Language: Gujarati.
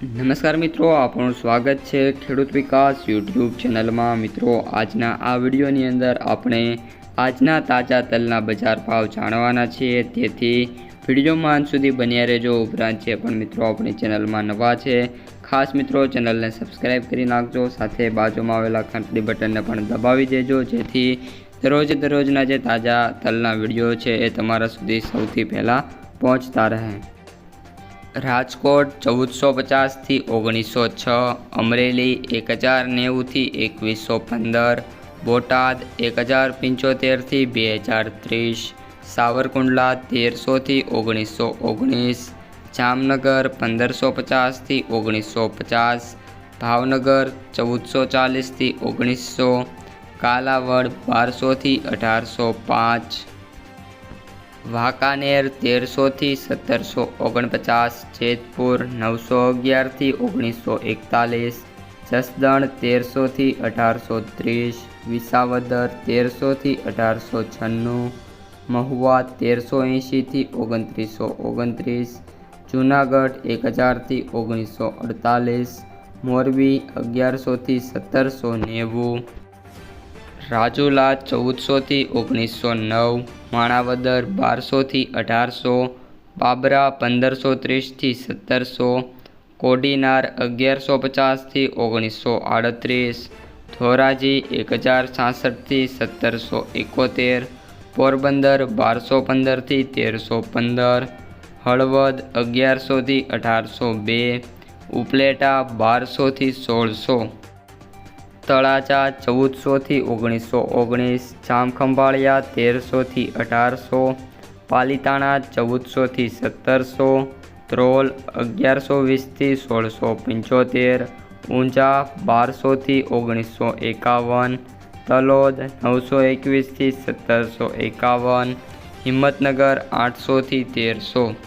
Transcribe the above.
નમસ્કાર મિત્રો આપણું સ્વાગત છે ખેડૂત વિકાસ યુટ્યુબ ચેનલમાં. મિત્રો, આજના આ વિડીયોની અંદર આપણે આજના તાજા તલના બજાર ભાવ જાણવાના છીએ. તેથી વિડીયોમાં અંત સુધી બન્યા રહેજો. ઉપરાંત છે પણ મિત્રો આપણી ચેનલમાં નવા છે, ખાસ મિત્રો ચેનલને સબસ્ક્રાઈબ કરી નાખજો. સાથે બાજુમાં આવેલા ઘંટડી બટનને પણ દબાવી દેજો. જેથી દરરોજ દરરોજના જે તાજા તલના વીડિયો છે, એ તમારા સુધી સૌથી પહેલાં પહોંચતા રહે. રાજકોટ ચૌદસો પચાસથી ઓગણીસો છ, અમરેલી એક હજાર નેવુંથી એકવીસો પંદર, બોટાદ એક હજાર પંચોતેરથી બે હજાર ત્રીસ, સાવરકુંડલા તેરસોથી ઓગણીસો ઓગણીસ, જામનગર પંદરસો પચાસથી ઓગણીસો પચાસ, ભાવનગર ચૌદસો ચાલીસથી ઓગણીસો, કાલાવડ બારસોથી અઢારસો પાંચ વાંકાનેર તેરસોથી સત્તરસો ઓગણપચાસ, જેતપુર નવસો અગિયારથી ઓગણીસો એકતાલીસ, જસદણ તેરસોથી અઢારસો ત્રીસ, વિસાવદર તેરસોથી અઢારસો છન્નું, મહુવા તેરસો એંશીથી ઓગણત્રીસો ઓગણત્રીસ, જૂનાગઢ એક હજારથી ઓગણીસો અડતાલીસ, મોરબી અગિયારસોથી સત્તરસો નેવું રાજુલા ચૌદસોથી ઓગણીસો નવ, માણાવદર બારસોથી અઢારસો, બાબરા પંદરસો ત્રીસથી સત્તરસો, કોડીનાર અગિયારસો પચાસથી ઓગણીસો આડત્રીસ, ધોરાજી એક હજાર છાસઠથી સત્તરસો એકોતેર, પોરબંદર બારસો પંદરથી તેરસો પંદર, હળવદ અગિયારસોથી અઢારસો બે, ઉપલેટા બારસોથી સોળસો. તળાજા ચૌદસોથી ઓગણીસો ઓગણીસ, જામખંભાળિયા તેરસોથી અઢારસો, પાલિતાણા ચૌદસોથી સત્તરસો ત્રોલ અગિયારસો વીસથી સોળસો પંચોતેર, ઊંઝા બારસોથી ઓગણીસો એકાવન, તલોદ નવસો એકવીસથી સત્તરસો એકાવન, હિંમતનગર આઠસોથી તેરસો.